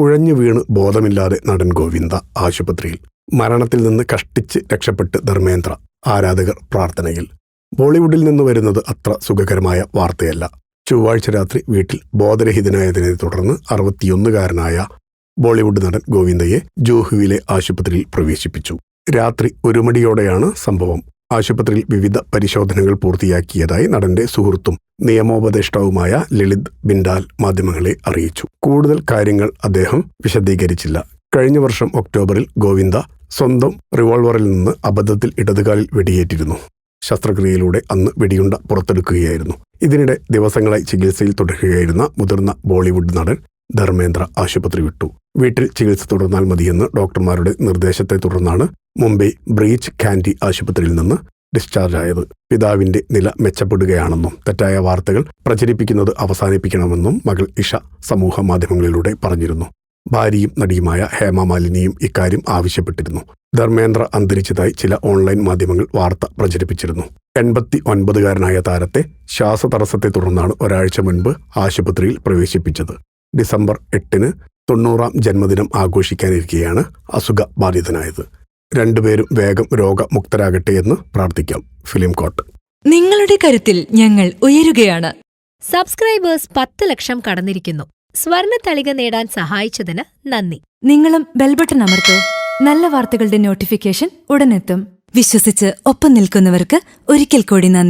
കുഴഞ്ഞു വീണ് ബോധമില്ലാതെ നടൻ ഗോവിന്ദ ആശുപത്രിയിൽ മരണത്തിൽ നിന്ന് കഷ്ടിച്ച് രക്ഷപ്പെട്ട് ധർമ്മേന്ദ്ര ആരാധകർ പ്രാർത്ഥനയിൽ. ബോളിവുഡിൽ നിന്ന് വരുന്നത് അത്ര സുഖകരമായ വാർത്തയല്ല. ചൊവ്വാഴ്ച രാത്രി വീട്ടിൽ ബോധരഹിതനായതിനെ തുടർന്ന് അറുപത്തിയൊന്നുകാരനായ ബോളിവുഡ് നടൻ ഗോവിന്ദയെ ജൂഹുവിലെ ആശുപത്രിയിൽ പ്രവേശിപ്പിച്ചു. രാത്രി ഒരു മണിയോടെയാണ് സംഭവം ആശുപത്രിയിൽ വിവിധ പരിശോധനകൾ പൂർത്തിയാക്കിയതായി നടന്റെ സുഹൃത്തും നിയമോപദേഷ്ടാവുമായ ലളിത് ബിൻഡാൽ മാധ്യമങ്ങളെ അറിയിച്ചു. കൂടുതൽ കാര്യങ്ങൾ അദ്ദേഹം വിശദീകരിച്ചില്ല. കഴിഞ്ഞ വർഷം ഒക്ടോബറിൽ ഗോവിന്ദ സ്വന്തം റിവോൾവറിൽ നിന്ന് അബദ്ധത്തിൽ ഇടതുകാലിൽ വെടിയേറ്റിരുന്നു. ശസ്ത്രക്രിയയിലൂടെ അന്ന് വെടിയുണ്ട പുറത്തെടുക്കുകയായിരുന്നു. ഇതിനിടെ ദിവസങ്ങളായി ചികിത്സയിൽ തുടരുകയായിരുന്ന മുതിർന്ന ബോളിവുഡ് നടൻ ധർമ്മേന്ദ്ര ആശുപത്രി വിട്ടു. വീട്ടിൽ ചികിത്സ തുടർന്നാൽ മതിയെന്ന് ഡോക്ടർമാരുടെ നിർദ്ദേശത്തെ തുടർന്നാണ് മുംബൈ ബ്രീച്ച് കാൻഡി ആശുപത്രിയിൽ നിന്ന് ഡിസ്ചാർജ് ആയത്. പിതാവിന്റെ നില മെച്ചപ്പെടുകയാണെന്നും തെറ്റായ വാർത്തകൾ പ്രചരിപ്പിക്കുന്നത് അവസാനിപ്പിക്കണമെന്നും മകൾ ഇഷ സമൂഹ മാധ്യമങ്ങളിലൂടെ പറഞ്ഞിരുന്നു. ഭാര്യയും നടിയുമായ ഹേമ മാലിനിയും ഇക്കാര്യം ആവശ്യപ്പെട്ടിരുന്നു. ധർമ്മേന്ദ്ര അന്തരിച്ചതായി ചില ഓൺലൈൻ മാധ്യമങ്ങൾ വാർത്ത പ്രചരിപ്പിച്ചിരുന്നു. എൺപത്തി ഒൻപതുകാരനായ താരത്തെ ശ്വാസതടസ്സത്തെ തുടർന്നാണ് ഒരാഴ്ച മുൻപ് ആശുപത്രിയിൽ പ്രവേശിപ്പിച്ചത്. ഡിസംബർ എട്ടിന് തൊണ്ണൂറാം ജന്മദിനം ആഘോഷിക്കാനിരിക്കെയാണ് അസുഖ ബാധിതനായത് രണ്ടുപേരും വേഗം രോഗമുക്തരാകട്ടെ എന്ന് പ്രാർത്ഥിക്കാം. ഫിലിം കോട്ട്. നിങ്ങളുടെ കരുത്തിൽ ഞങ്ങൾ ഉയരുകയാണ്. സബ്സ്ക്രൈബേഴ്സ് പത്ത് ലക്ഷം കടന്നിരിക്കുന്നു. സ്വർണ തളിക നേടാൻ സഹായിച്ചതിന് നന്ദി. നിങ്ങളും ബെൽബട്ടൺ അമർത്തോ. നല്ല വാർത്തകളുടെ നോട്ടിഫിക്കേഷൻ ഉടനെത്തും. വിശ്വസിച്ച് ഒപ്പം നിൽക്കുന്നവർക്ക് ഒരിക്കൽ കൂടി നന്ദി.